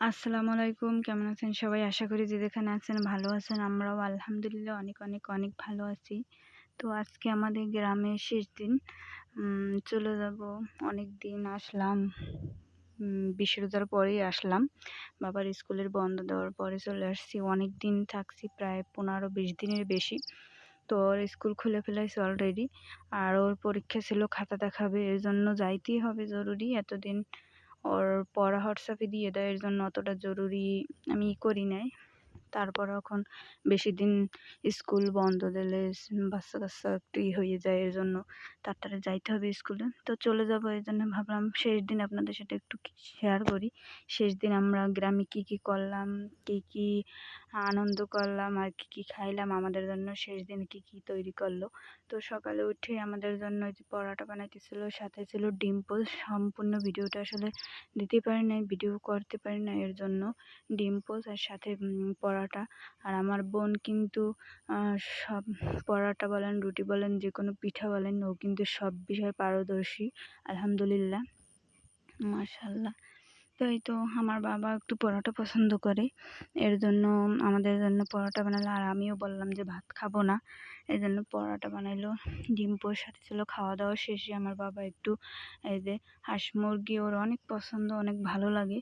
আসসালামু আলাইকুম, কেমন আছেন সবাই? আশা করি যে যেখানে আছেন ভালো আছেন, আমরাও আলহামদুলিল্লাহ অনেক অনেক অনেক ভালো আছি। তো আজকে আমাদের গ্রামের শেষ দিন। চলে যাব। অনেক দিন আসলাম। বিশ্ব রোজার পরেই আসলাম। বাবার স্কুলের বন্ধ দেওয়ার পরে চলে আসছি। অনেক দিন থাকছি, প্রায় পনেরো, বিশ দিনের বেশি। তো ওর স্কুল খুলে ফেলাইছে অলরেডি আর ওর পরীক্ষা ছিল, খাতা দেখাবে এর জন্য যাইতেই হবে জরুরি। এতদিন ওর পড়া হোয়াটসঅ্যাপে দিয়ে দেয় এর জন্য অতটা জরুরি আমি করি নাই। তারপর এখন বেশি দিন স্কুল বন্ধ দিলে বাচ্চা কাচ্চা একটু হয়ে যায়, এর জন্য তাড়াতাড়ি যাইতে হবে স্কুলে। তো চলে যাব, এই জন্য ভাবলাম শেষ দিন আপনাদের সাথে একটু শেয়ার করি। শেষ দিন আমরা গ্রামে কি কি করলাম, কি কি আনন্দ করলাম, আর কি কি খাইলাম, আমাদের জন্য শেষ দিন কি কি তৈরি করল। তো সকালে উঠে আমাদের জন্য যে পরোটা বানাইতেছিল, সাথে ছিল ডিম পোস্ট সম্পূর্ণ ভিডিওটা আসলে দিতে পারি নাই, ভিডিও করতে পারি না এর জন্য ডিম পোস্ট আর সাথে পরোটা আর আমার বোন কিন্তু সব পরোটা বলেন, রুটি বলেন যে কোনো পিঠা বলেন, ও কিন্তু সব বিষয়ে পারদর্শী, আলহামদুলিল্লাহ। মাশাল্লাহ। তো এই তো আমার বাবা একটু পরোটা পছন্দ করে। এর জন্য আমাদের জন্য পরোটা বানালো। আর আমিও বললাম যে ভাত খাব না। এই জন্য পরোটা বানাইলো ডিম পোর সাথে ছিল খাওয়া দাওয়া শেষে আমার বাবা একটু এই যে হাঁস মুরগি ওর অনেক পছন্দ, অনেক ভালো লাগে।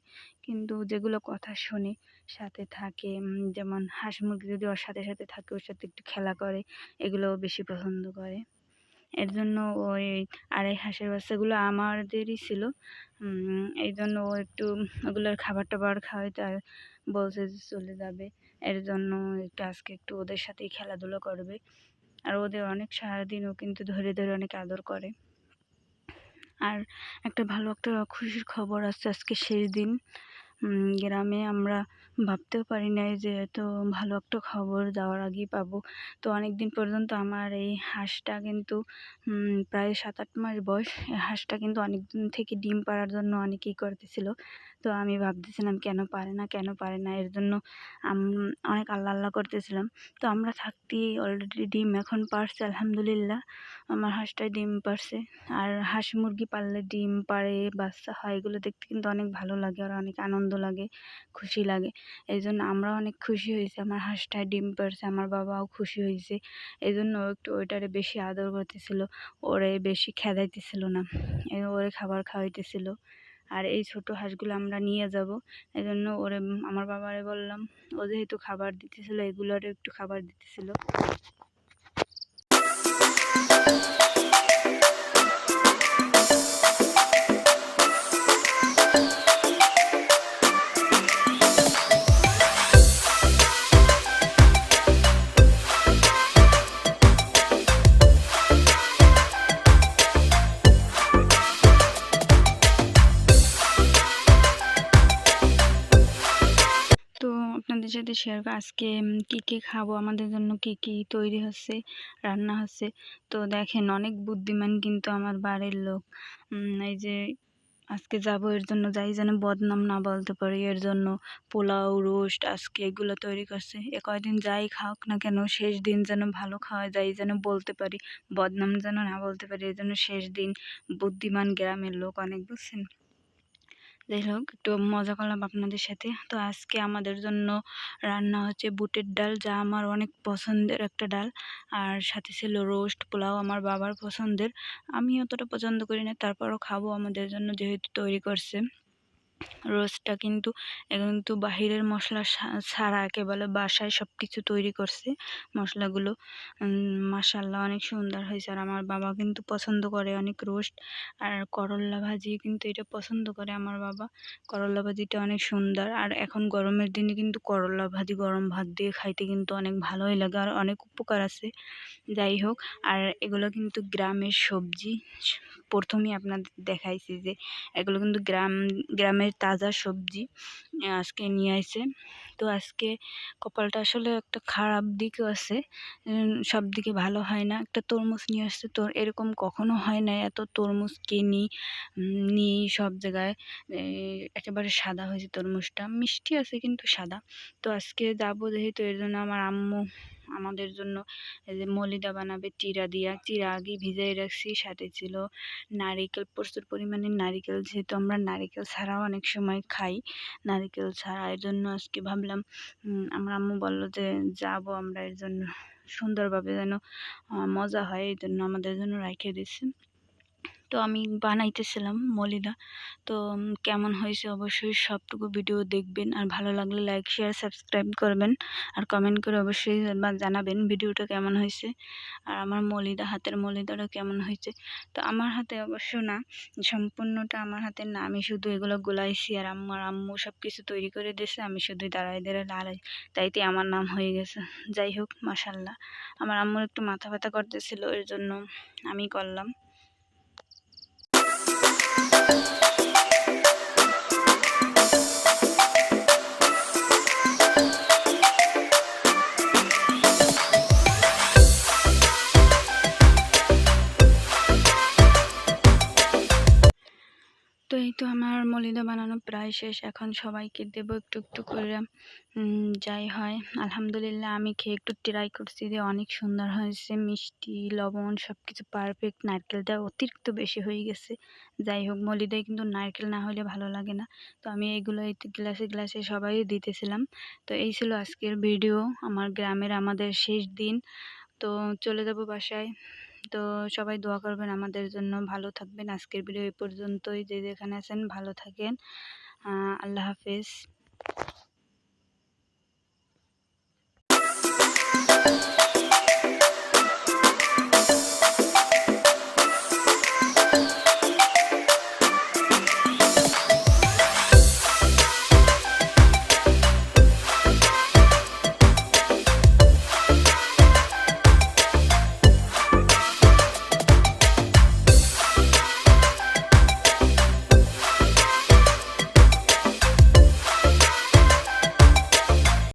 কিন্তু যেগুলো কথা শুনে সাথে থাকে যেমন হাঁস মুরগি যদি ওর সাথে সাথে থাকে, ওর সাথে একটু খেলা করে এগুলো বেশি পছন্দ করে। এর জন্য ওই আড়াই হাঁসের বাচ্চাগুলো আমাদেরই ছিল। এই জন্য ও একটু ওগুলোর খাবার টাবার খাওয়াইতে আর বলছে যে চলে যাবে। এর জন্য একটু আজকে একটু ওদের সাথেই খেলাধুলো করবে। আর ওদের অনেক সারাদিন ও কিন্তু ধরে ধরে অনেক আদর করে। আর একটা ভালো একটা খুশির খবর আছে আজকে শেষ দিন। গ্রামে আমরা ভাবতেও পারি নাই যে এত ভালো একটা খবর যাওয়ার আগেই পাবো। তো অনেক দিন পর্যন্ত আমার এই হাঁসটা কিন্তু প্রায় সাত আট মাস বয়স। এই হাঁসটা কিন্তু অনেক দিন থেকে ডিম পাড়ার জন্য অনেকেই করতেছিল। তো আমি ভাবতেছিলাম, কেন পারে না, কেন পারে না? এর জন্য অনেক আল্লাহ আল্লাহ করতেছিলাম। তো আমরা থাকতেই অলরেডি ডিম এখন পারছে, আলহামদুলিল্লাহ। আমার হাঁসটাই ডিম পারছে। আর হাঁস মুরগি পাললে ডিম পারে বাচ্চা হয়, এগুলো দেখতে কিন্তু অনেক ভালো লাগে। আর অনেক আনন্দ লাগে, খুশি লাগে। এই জন্য আমরা অনেক খুশি হয়েছি। আমার হাঁসটায় ডিম পারছে আমার বাবাও খুশি হয়েছে। এই জন্য একটু ওইটারে বেশি আদর করতেছিল, ওরে বেশি খেদাইতেছিল না। ওরে খাবার খাওয়াইতেছিল। আর এই ছোট হাঁসগুলো আমরা নিয়ে যাব। এই জন্য ওরে আমার বাবারে বললাম, ও যেহেতু খাবার দিতেছিল, এগুলোরও একটু খাবার দিতেছিল। সাথে শেয়ার আজকে কি কি খাব, আমাদের জন্য কি কি তৈরি হচ্ছে, রান্না হচ্ছে। তো দেখেন, অনেক বুদ্ধিমান কিন্তু আমার বাড়ির লোক। এই যে আজকে যাব এর জন্য, যাই যেন বদনাম না বলতে পারি, এর জন্য পোলাও, রোস্ট, আজকে এগুলো তৈরি করছে। এ কয়দিন যাই খাওক না কেন, শেষ দিন যেন ভালো খাওয়া যায়, যেন বলতে পারি, বদনাম যেন না বলতে পারি এই জন্য শেষ দিন বুদ্ধিমান গ্রামের লোক অনেক, বুঝছেন? যাই হোক একটু মজা করলাম আপনাদের সাথে। তো আজকে আমাদের জন্য রান্না হচ্ছে বুটের ডাল, যা আমার অনেক পছন্দের একটা ডাল। আর সাথে ছিল রোস্ট পোলাও আমার বাবার পছন্দের। আমি অতটা পছন্দ করি না, তারপরও খাব আমাদের জন্য যেহেতু তৈরি করছে। রোস্টটা কিন্তু কিন্তু বাহিরের মশলা ছাড়া একেবারে বাসায় সব কিছু তৈরি করছে। মশলাগুলো মাসাল্লাহ অনেক সুন্দর হয়েছে। আর আমার বাবা কিন্তু পছন্দ করে অনেক রোস্ট। আর করল্লা ভাজি কিন্তু এটা পছন্দ করে আমার বাবা। করল্লা ভাজিটা অনেক সুন্দর। আর এখন গরমের দিনে কিন্তু করল্লা ভাজি, গরম ভাত দিয়ে খাইতে কিন্তু অনেক ভালোই লাগে। আর অনেক উপকার আছে। যাই হোক, আর এগুলো কিন্তু গ্রামের সবজি। প্রথমেই আপনাদের দেখাইছি যে এগুলো কিন্তু গ্রাম, গ্রামের তাজা সবজি আজকে নিয়ে আসে তো আজকে কপালটা আসলে একটা খারাপ দিকও আছে সব দিকে ভালো হয় না। একটা তরমুজ নিয়ে আসছে, তোর এরকম কখনো হয় না এত তরমুজ কিনি নিই সব জায়গায়। একেবারে সাদা হয়েছে তরমুজটা। মিষ্টি আছে কিন্তু সাদা। তো আজকে যাব যেহেতু এর জন্য আমার আম্মু আমাদের জন্য যে মলিদা বানাবে চিরা দিয়া। চিরা আগে ভিজাই রাখছি, সাথে ছিল নারিকেল। প্রচুর পরিমাণে নারিকেল, যেহেতু আমরা নারিকেল ছাড়াও অনেক সময় খাই। নারিকেল ছাড়া এর জন্য আজকে ভাবলাম আমার আম্মু বলল যে যাব আমরা, এর জন্য সুন্দরভাবে যেন মজা হয় এই জন্য আমাদের জন্য রেখে দিচ্ছে তো আমি বানাইতেছিলাম মলিদা তো কেমন হয়েছে অবশ্যই সবটুকু ভিডিও দেখবেন। আর ভালো লাগলে লাইক শেয়ার সাবস্ক্রাইব করবেন। আর কমেন্ট করে অবশ্যই জানাবেন ভিডিওটা কেমন হয়েছে। আর আমার মলিদা হাতের মলিদাটা কেমন হয়েছে। তো আমার হাতে অবশ্য না, সম্পূর্ণটা আমার হাতে না। আমি শুধু এগুলো গোলাইছি আর আমার আম্মু সব কিছু তৈরি করে দিয়েছে। আমি শুধু দাঁড়াই দাঁড়াই লাড়াই তাইতে আমার নাম হয়ে গেছে। যাই হোক মাসাল্লাহ আমার আম্মুর একটু মাথা ব্যথা করতেছিল এর জন্য আমি করলাম। তো এই তো আমার মলিদা বানানো প্রায় শেষ। এখন সবাইকে দেব একটু একটু করে। যাই হয়। আলহামদুলিল্লাহ আমি খেয়ে একটু ট্রাই করছি যে অনেক সুন্দর হয়েছে। মিষ্টি, লবণ সব কিছু পারফেক্ট নারকেলটা অতিরিক্ত বেশি হয়ে গেছে। যাই হোক মলিদায় কিন্তু নারকেল না হলে ভালো লাগে না। তো আমি এইগুলো এই গ্লাসে গ্লাসে সবাই দিতেছিলাম। তো এই ছিল আজকের ভিডিও আমার গ্রামের আমাদের শেষ দিন। তো চলে যাব বাসায়। তো সবাই দোয়া করবেন আমাদের জন্য ভালো থাকবেন। আজকের ভিডিও এই পর্যন্তই। যে যেখানে আছেন ভালো থাকেন। আল্লাহ হাফেজ।